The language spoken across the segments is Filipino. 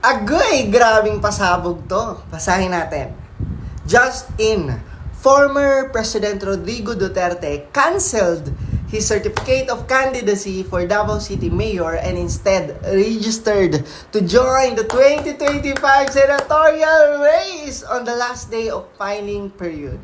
Agoy! Grabing pasabog to. Basahin natin. Just in, former President Rodrigo Duterte canceled his certificate of candidacy for Davao City Mayor and instead registered to join the 2025 senatorial race on the last day of filing period.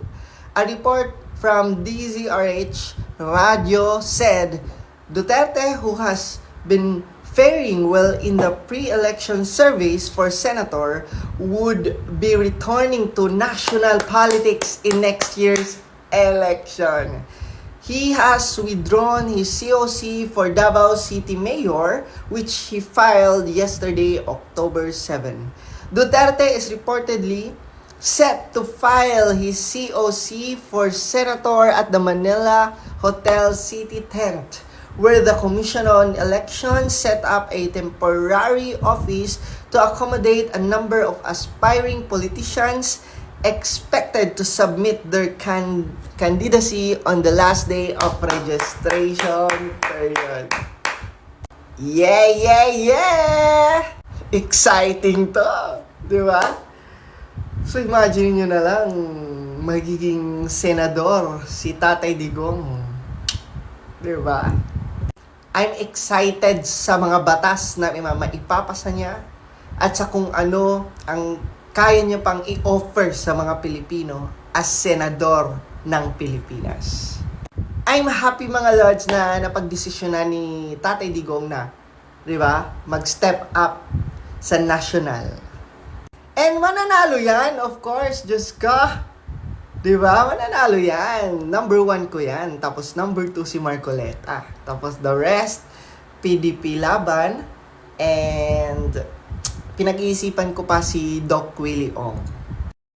A report from DZRH Radio said Duterte, who has been faring well in the pre-election surveys for senator, would be returning to national politics in next year's election. He has withdrawn his COC for Davao City Mayor, which he filed yesterday, October 7. Duterte is reportedly set to file his COC for senator at the Manila Hotel City Tent, where the Commission on Elections set up a temporary office to accommodate a number of aspiring politicians expected to submit their can- candidacy on the last day of registration period. Yeah, yeah, yeah! Exciting to! Di ba? So imagine nyo na lang, magiging senador si Tatay Digong. Di ba? I'm excited sa mga batas na maipapasa niya at sa kung ano ang kaya niya pang i-offer sa mga Pilipino as senador ng Pilipinas. I'm happy mga lords na napagdesisyonan ni Tatay Digong na, di ba, mag-step up sa national. And mananalo yan, of course, Diyos ka. Di ba? Mananalo yan. Number one ko yan. Tapos number two si Marcoleta. Tapos the rest, PDP laban. And pinag-iisipan ko pa si Doc Willie Ong.